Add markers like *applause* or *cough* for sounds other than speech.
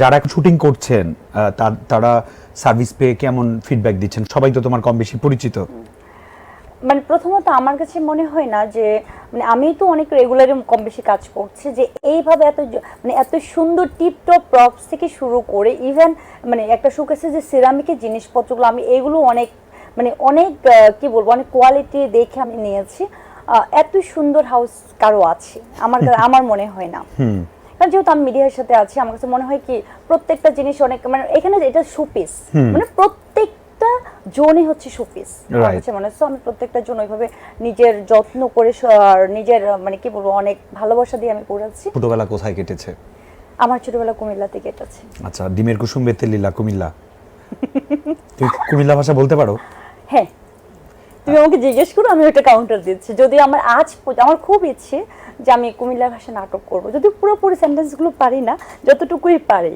যারা শুটিং করছেন তার- তারা সার্ভিস পেয়ে কেমন ফিডব্যাক দিচ্ছেন? সবাই তো তোমার কম বেশি পরিচিত। মানে প্রথমত আমার কাছে মনে হয় না যে মানে আমি তো অনেক রেগুলারই কম বেশি কাজ করছি যে এইভাবে এত মানে এত সুন্দর টিপটপ প্রপস থেকে শুরু করে ইভেন মানে একটা শোকেসে যে সিরামিকের জিনিসপত্রগুলো আমি এগুলো অনেক মানে অনেক কি বলব অনেক কোয়ালিটি দেখে আমি নিয়েছি। এত সুন্দর হাউস কারও আছে আমার *laughs* আমার মনে হয় না। কারণ যেহেতু আমি মিডিয়ার সাথে আছি আমার কাছে মনে হয় কি প্রত্যেকটা জিনিস অনেক মানে এখানে এটা শোপিস মানে প্রত্যেকটা জোনই হচ্ছে শোপিস আমার. কাছে মনে হচ্ছে আমি প্রত্যেকটা জন ওইভাবে নিজের যত্ন করে আর নিজের মানে কি বলব অনেক ভালোবাসা দিয়ে আমি করেছি ছোটবেলা কোথায় কেটেছে? আমার ছোটবেলা কুমিল্লা থেকে কেটেছে। আচ্ছা ডিমের কুসুম বেতে লীলা কুমিল্লা। তুই কুমিল্লা ভাষা বলতে পারো? হ্যাঁ। তুমি আমাকে জিজ্ঞেস করো, আমি ওটা কাউন্টার দিচ্ছি। যদি আমার আজ আমার খুব ইচ্ছে যে আমি কুমিল্লা ভাষা নাটক করব। যদি পুরোপুরি সেন্টেন্সগুলো পারি না, যতটুকুই পারি।